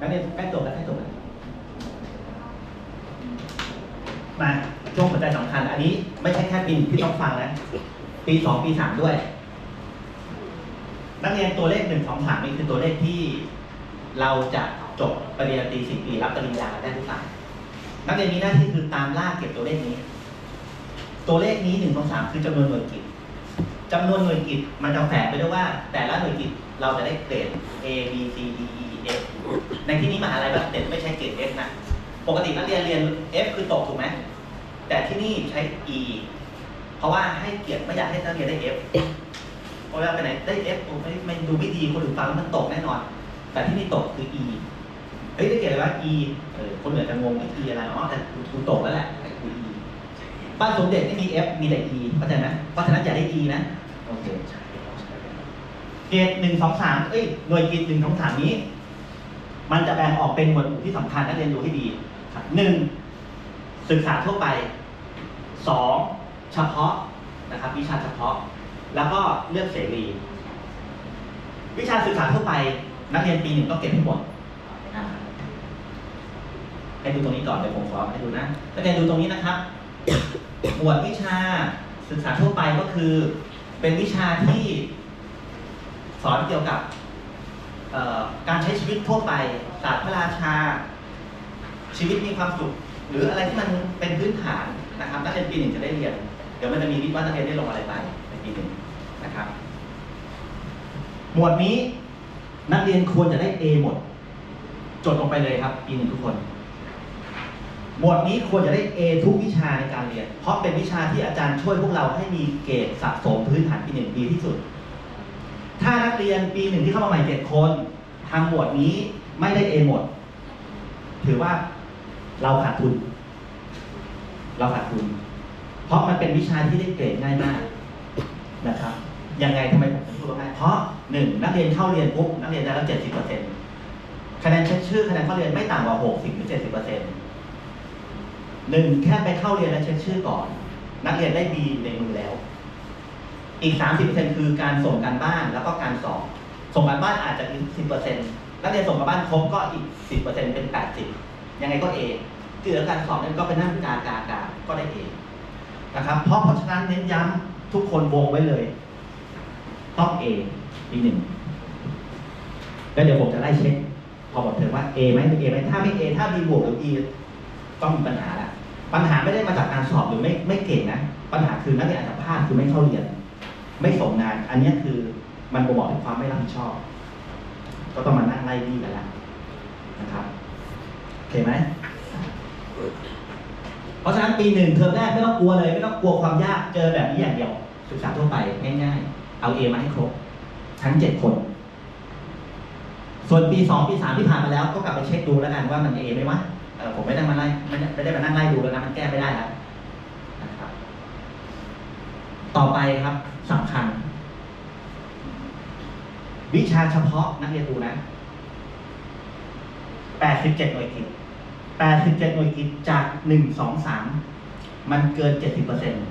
นักเรียนใกล้จบแล้วใกล้จบแล้วมาช่วงหัวใจสำคัญ อันนี้ไม่ใช่แค่ปีหนึ่งที่ต้องฟังนะ ปีสองปีสามด้วย นักเรียนตัวเลขหนึ่งสองสามนี่คือตัวเลขที่เราจะจบปริญญาตรีสี่ปีรับปริญญาได้หรือเปล่านักเรียนมีหน้าที่คือตามล่าเก็บตัวเลขนี้ ตัวเลขนี้หนึ่งสองสามคือจำนวนหน่วยกิจ จำนวนหน่วยกิจมันจะแฝงไปด้วยว่า แต่ละหน่วยกิจเราจะได้เกรด A B C D E F ในที่นี้มหาลัยบัณฑิตไม่ใช่เกรด F นะ ปกตินักเรียนเรียน F คือตกถูกไหม แต่ที่นี่ใช้ E เพราะว่าให้เกียรติไม่อยากให้นักเรียนได้ F เพราะเวลาไปไหนได้ F โอ้ไม่ไม่ดูไม่ดีคนอื่นฟังแล้วมันตกแน่นอน แต่ที่นี่ตกคือ E เฮ้ยได้เกียรติอะไรวะ E เออคนอื่นจะงงไอ้ E อะไรอ๋อแต่กูตกแล้วแหละ บ้านสมเด็จไม่มี F มีแต่ E เข้าใจไหมเพราะฉะนั้นอย่าได้ E นะโอเคเกรดหนึ่งสองสามเอ้ยหน่วยกิจหนึ่งสองสามนี้ มันจะแบ่งออกเป็นหมวดหมู่ที่สำคัญนักเรียนดูให้ดีครับหนึ่งศึกษาทั่วไปสองเฉพาะนะครับวิชาเฉพาะ แล้วก็เลือกเสรีวิชาศึกษาทั่วไป นักเรียนปีหนึ่งต้องเก็บให้หมดอ่าให้ดูตรงนี้ก่อนเดี๋ยวผมขอให้ดูนะนักเรียนดูตรงนี้นะครับ หมวดวิชาศึกษาทั่วไปก็คือ เป็นวิชาที่สอนเกี่ยวกับการใช้ชีวิตทั่วไปศาสตร์พระราชา ชีวิตมีความสุข หรืออะไรที่มันเป็นพื้นฐานนะครับนักเรียนปีหนึ่งจะได้เรียน เดี๋ยวมันจะมีวิทย์ว่านักเรียนได้ลงอะไรไปในปีหนึ่งนะครับ หมวดนี้นักเรียนควรจะได้ A หมด จดลงไปเลยครับปีหนึ่งทุกคน หมวดนี้ควรจะได้ A ทุกวิชาในการเรียน เพราะเป็นวิชาที่อาจารย์ช่วยพวกเราให้มีเกรดสะสมพื้นฐานปีหนึ่งดีที่สุด ถ้านักเรียนปีหนึ่งที่เข้ามาใหม่เจ็ดคนทำหมวดนี้ไม่ได้ A หมด ถือว่าเราขาดทุน เราขาดทุน เพราะมันเป็นวิชาที่ได้เกรดง่ายมากนะครับ ยังไงทำไมผมถึงพูดว่าง่ายเพราะหนึ่งนักเรียนเข้าเรียนปุ๊บนักเรียนได้แล้วเจ็ดสิบเปอร์เซ็นต์คะแนนเช็คชื่อคะแนนเข้าเรียนไม่ต่ำกว่าหกสิบหรือเจ็ดสิบเปอร์เซ็นต์ หนึ่งแค่ไปเข้าเรียนและเช็คชื่อก่อน นักเรียนได้ดีในมือแล้ว อีกสามสิบเปอร์เซ็นต์คือการส่งการบ้านแล้วก็การสอบส่งการบ้านอาจจะอีกสิบเปอร์เซ็นต์นักเรียนส่งการบ้านครบก็อีกสิบเปอร์เซ็นต์เป็นแปดสิบยังไงก็เอที่เหลือการสอบนั้นก็ไปนั่งกากากาก็ได้เองนะครับ เพราะเพราะฉะนั้นเน้นย้ำทุกคนวงไว้เลย ต้องเอปีกหนึ่งแล้วเดี๋ยวผมจะไล่เช็คพอบอกเธอว่า A ไหมไม่ A ไหมถ้าไม่ A ถ้า B บวกหรือ E ต้องมีปัญหาละ ปัญหาไม่ได้มาจากการสอบหรือไม่ไม่เก่งนะ ปัญหาคือนักเรียนอาจจะพลาดคือไม่เข้าเรียน ไม่ส่งงาน อันนี้คือมันบ่งบอกถึงความไม่รับผิดชอบ ก็ต้องมานั่งไล่ดีกันละนะครับโอเคไหมเพราะฉะนั้นปีหนึ่งเทอมแรกไม่ต้องกลัวเลย ไม่ต้องกลัวความยากเจอแบบนี้อย่างเดียวศึกษาทั่วไปง่าย ๆ เอาเอมาให้ครบทั้งเจ็ดคน ส่วนปีสองปีสามที่ผ่านมาแล้วก็กลับไปเช็คดูแล้วกันว่ามันเอไหมวะผมไม่ได้มาไล่ไม่ได้มานั่งไล่ แก้ไม่ได้แล้วนะครับ ต่อไปครับสำคัญ วิชาเฉพาะนักเรียนดูนะแปดสิบเจ็ดหน่วยกิจแปดสิบเจ็ดหน่วยกิจจากหนึ่งสองสามมันเกินเจ็ดสิบเปอร์เซ็นต์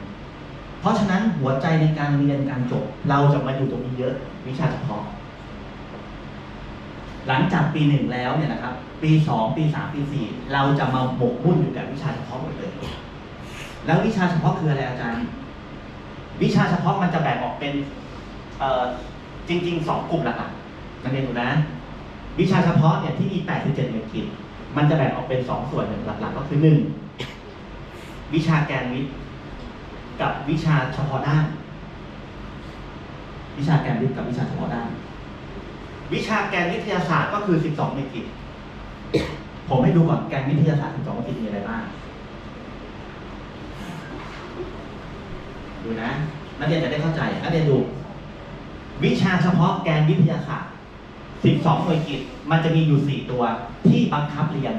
เพราะฉะนั้นหัวใจในการเรียนการจบ เราจะมาอยู่ตรงนี้เยอะ วิชาเฉพาะ หลังจากปีหนึ่งแล้วเนี่ยนะครับ ปีสองปีสามปีสี่เราจะมาหมกมุ่นอยู่กับวิชาเฉพาะหมดเลย แล้ววิชาเฉพาะคืออะไรอาจารย์ วิชาเฉพาะมันจะแบ่งออกเป็นจริงๆสองกลุ่มหลักๆนักเรียนดูนะ วิชาเฉพาะเนี่ยที่มี 87หน่วยกิจมันจะแบ่งออกเป็นสองส่วนหนึ่งหลัก ๆ ก็คือหนึ่งวิชาแกนวิทย์กับวิชาเฉพาะด้าน วิชาแกนวิทย์กับวิชาเฉพาะด้าน วิชาแกนวิทยาศาสตร์ก็คือ 12หน่วยกิจผมให้ดูก่อนแกนวิทยาศาสตร์ 12หน่วยกิจมีอะไรบ้าง ดูนะ นักเรียนจะได้เข้าใจ นักเรียนดู วิชาเฉพาะแกนวิทยาศาสตร์ 12หน่วยกิจมันจะมีอยู่ 4 ตัวที่บังคับเรียน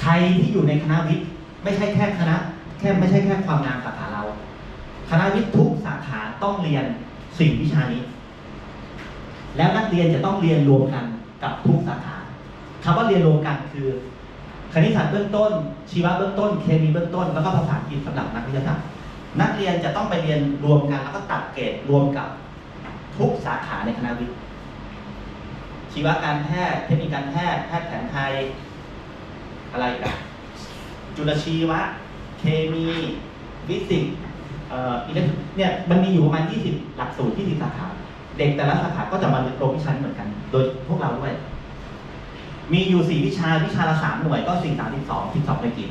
ใครที่อยู่ในคณะวิทย์ ไม่ใช่แค่คณะ แค่ไม่ใช่แค่ความงามสาขาเรา คณะวิทย์ทุกสาขาต้องเรียนสิ่งวิชานี้ แล้วนักเรียนจะต้องเรียนรวมกันกับทุกสาขาคำว่าเรียนรวมกันคือคณิตศาสตร์เบื้องต้น ชีวะเบื้องต้น เคมีเบื้องต้น แล้วก็ภาษาอังกฤษสำหรับนักวิทยาศาสตร์นักเรียนจะต้องไปเรียนรวมกัน แล้วก็ตัดเกรดรวมกับทุกสาขาในคณะวิทย์ ชีวการแพทย์ เทคนิคการแพทย์ แพทย์แผนไทย อะไรกันจุลชีวะ เคมีฟิสิกส์เอ่ออิเล็กทรอนิกส์เนี่ย มันมีอยู่ประมาณ 20 หลักสูตร 20 สาขา เด็กแต่ละสาขาก็จะมาลงวิชานี้เหมือนกัน โดยพวกเราด้วย มีอยู่4วิชาวิชาละ3หน่วยก็4 32 12ในกิจ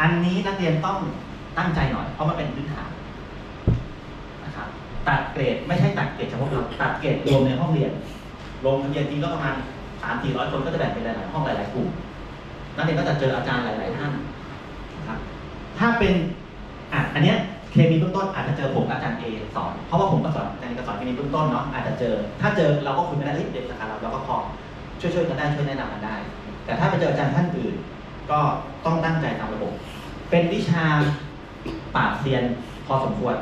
อันนี้นักเรียนต้องตั้งใจหน่อย เพราะมันเป็นพื้นฐานนะครับตัดเกรดไม่ใช่ตัดเกรดเฉพาะเราตัดเกรดรวมในห้องเรียนลงทะเบียนทีก็ประมาณ3 400คนก็จะแบ่งเป็นหลายๆห้องหลายๆกลุ่มนักเรียนก็จะเจออาจารย์หลาย ๆ ท่านนะครับถ้าเป็นอะอันเนี้ย เคมีเบื้องต้นอาจจะเจอผมอาจารย์เอสอน เพราะว่าผมก็สอนอาจารย์ก็สอนเคมีเบื้องต้นเนาะอาจจะเจอ ถ้าเจอเราก็คุยกันได้เฮ้ยเด็กสาขาเราเราก็พอช่วยๆกันได้ช่วยแนะนำกันได้ แต่ถ้าไปเจออาจารย์ท่านอื่น ก็ต้องตั้งใจตามระบบ เป็นวิชาปราบเซียนพอสมควร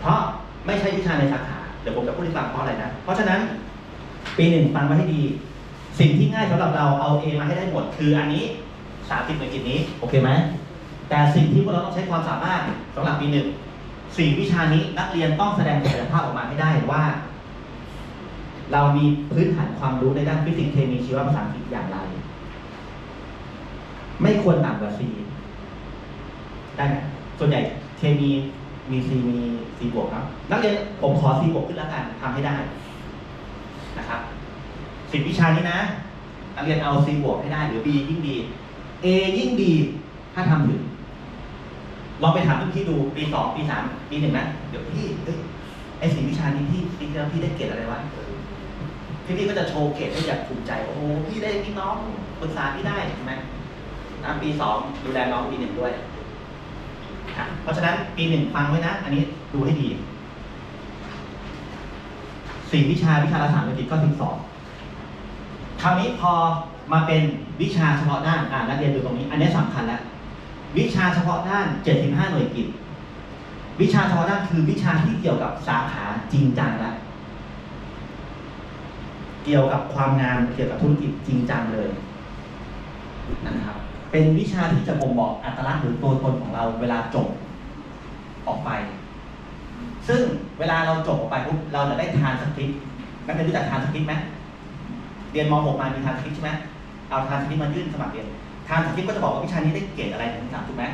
เพราะไม่ใช่วิชาในสาขา เดี๋ยวผมจะพูดให้ฟังเพราะอะไรนะ เพราะฉะนั้นปีหนึ่งฟังไว้ให้ดี สิ่งที่ง่ายสำหรับเราเอา A มาให้ได้หมด คืออันนี้30หน่วยกิจนี้ โอเคไหม แต่สิ่งที่พวกเราต้องใช้ความสามารถสำหรับปีหนึ่งสี่วิชานี้นักเรียนต้องแสดงศักยภาพออกมาให้ได้ว่า เรามีพื้นฐานความรู้ในด้านฟิสิกส์เคมีชีวภาษาอังกฤษอย่างไร ไม่ควรต่ำกว่า C ได้ไหมส่วนใหญ่เคมีมี C มี C บวกครับนักเรียนผมขอ C บวกขึ้นแล้วกันทำให้ได้นะครับสิบวิชานี้นะ นักเรียนเอา C บวกให้ได้หรือ B ยิ่งดี A ยิ่งดีถ้าทำถึง ลองไปถามรุ่นพี่ดูปีสองปีสามปีหนึ่งนะเดี๋ยวพี่ไอสี่วิชานี้พี่พี่แล้วพี่ได้เกรดอะไรวะพี่พี่ก็จะโชว์เกรดให้อยากภูมิใจโอ้โหพี่ได้พี่น้องปรึกษาพี่ได้ใช่ไหมนะปีสองดูแลน้องปีหนึ่งด้วยเพราะฉะนั้นปีหนึ่งฟังไว้นะ อันนี้ดูให้ดีสี่วิชาวิชาละสามนาทีก็สิบสองคราวนี้พอมาเป็นวิชาเฉพาะด้านอ่านักเรียนดูตรงนี้ อันนี้สำคัญแล้ว วิชาเฉพาะด้าน 75 หน่วยกิจ วิชาเฉพาะด้านคือวิชาที่เกี่ยวกับสาขาจริงจังล้วเกี่ยวกับความงานเกี่ยวกับธุรกิจจริงจังเลยนะครับ เป็นวิชาที่จะบ่งบอกอัตลักษณ์หรือตัวตนของเราเวลาจบออกไป ซึ่งเวลาเราจบออกไปปุ๊บเราจะได้ทานสคริปต์นักเรียนรู้จักทานสคริปต์ไหมเรียนม .6 มามีทานสคริปต์ใช่ไหมเอาทานสคริปต์มายื่นสมัครเรียน ทางสคริปต์ก็จะบอกว่าวิชานี้ได้เกรดอะไรถึงสามถูกไหม